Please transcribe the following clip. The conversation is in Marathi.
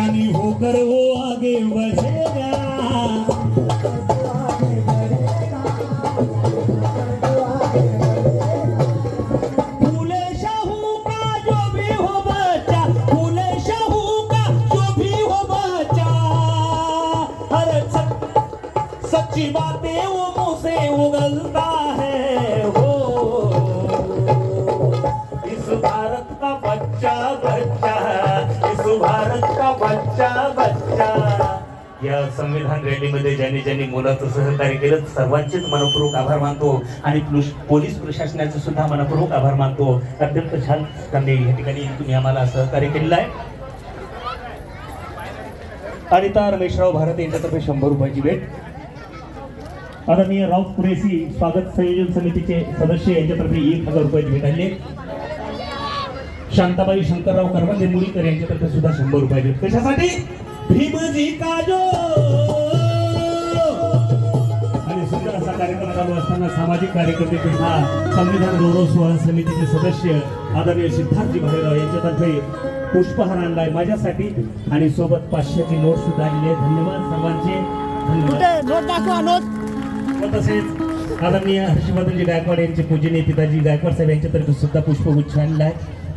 रानी होकर वो आगे बढ़ेगा। जो भी हो फूले शाहू का जो भी हो बातें वो उगलता है। हो, इस भारत का बच्चा बच्चा भारत का बच्चा बच्चा या संविधान रॅलीमध्ये ज्यांनी ज्यांनी मुलाचं सहकार्य केलं सर्वांचेच मनपूर्वक आभार मानतो. आणि पोलीस प्रशासनाचे सुद्धा मनपूर्वक आभार मानतो. अत्यंत छान त्यांनी या ठिकाणी तुम्ही आम्हाला सहकार्य केलेलं आहे. अनिता रमेशराव भारत यांच्यातर्फे शंभर रुपयाची भेट. आदरणीय राऊत पुरेसी स्वागत संयोजन समितीचे सदस्य यांच्यातर्फे एक हजार रुपयाची भेट आणली शांताबाई शंकरराव करवंदे मुळीकर यांच्यातर्फे सुद्धा शंभर रुपये भेट कशासाठी? भीमजी काजो! आणि सुंदर असा कार्यक्रम चालू असताना सामाजिक कार्यकर्ते तथा संविधान गौरव सोहळा समितीचे सदस्य आदरणीय सिद्धार्थजी भालेराव यांच्यातर्फे पुष्पहार आणलाय माझ्यासाठी. आणि सोबत पाचशेची नोट सुद्धा आणली आहे. धन्यवाद सर्वांचे. धन्यवाद. तसेच आदरणीय हर्षवर्धनजी गायकवाड यांचे पूजनीय पिताजी गायकवाड साहेब यांच्यातर्फे सुद्धा पुष्पगुच्छ आणला आहे